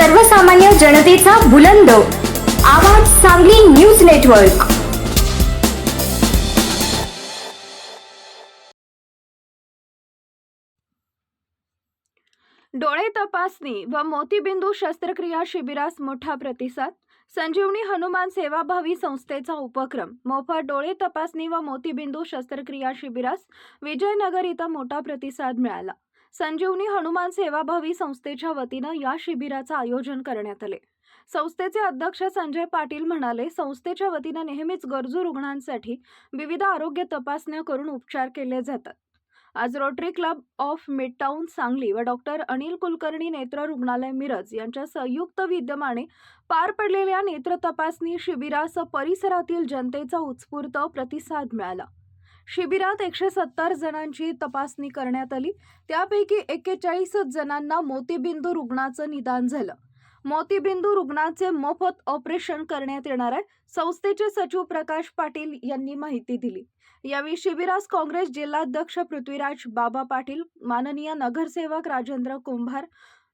सर्वसामान्य जनतेचा बुलंद. आवाज सांगली न्यूज नेटवर्क. डोळे तपासणी व मोतीबिंदू शस्त्रक्रिया शिबिरास मोठा प्रतिसाद. संजीवनी हनुमान सेवाभावी संस्थेचा उपक्रम. मोफत डोळे तपासणी व मोतीबिंदू शस्त्रक्रिया शिबिरास विजयनगर इथं मोठा प्रतिसाद मिळाला. संजीवनी हनुमान सेवाभावी संस्थेच्या वतीनं या शिबिराचं आयोजन करण्यात आले. संस्थेचे अध्यक्ष संजय पाटील म्हणाले संस्थेच्या वतीनं नेहमीच गरजू रुग्णांसाठी विविध आरोग्य तपासण्या करून उपचार केले जातात. आज Rotary Club of Midtown Sangli व डॉक्टर अनिल कुलकर्णी नेत्र रुग्णालय मिरज यांच्या संयुक्त विद्यमाने पार पडलेल्या नेत्र तपासणी शिबिरास परिसरातील जनतेचा उत्स्फूर्त प्रतिसाद मिळाला. शिबिरात एकशे सत्तर जणांची तपासणी करण्यात आली. त्यापैकी एक्केचाळीस जणांना मोतीबिंदू रुग्णाचं निदान झालं. मोतीबिंदू रुग्णाचे मोफत ऑपरेशन करण्यात येणार आहे संस्थेचे सचिव प्रकाश पाटील यांनी माहिती दिली. यावेळी शिबिरास काँग्रेस जिल्हाध्यक्ष पृथ्वीराज बाबा पाटील माननीय नगरसेवक राजेंद्र कुंभार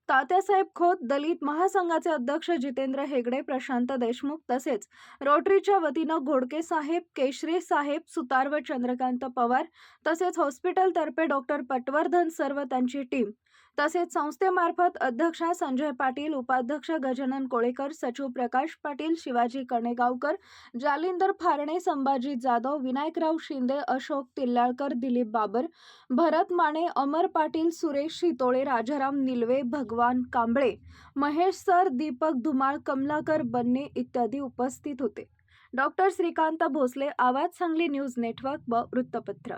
तात्यासाहेब खोत दलित महासंघाचे अध्यक्ष जितेंद्र हेगडे प्रशांत देशमुख तसेच रोटरीच्या वतीनं घोडके साहेब केशरी साहेब सुतार व चंद्रकांत पवार तसेच हॉस्पिटलतर्फे डॉक्टर पटवर्धन सर्व त्यांची टीम. तसेच संस्थेमार्फत अध्यक्ष संजय पाटील उपाध्यक्ष गजानन कोळेकर सचिव प्रकाश पाटील शिवाजी कणेगावकर जालिंदर फारणे संभाजी जाधव विनायकराव शिंदे अशोक तिल्लाळकर दिलीप बाबर भरत माने अमर पाटील सुरेश शितोळे राजाराम निलवे भगवान कांबळे महेश सर दीपक धुमाळ कमलाकर बन्ने इत्यादी उपस्थित होते. डॉक्टर श्रीकांत भोसले आवाज सांगली न्यूज नेटवर्क व वृत्तपत्र.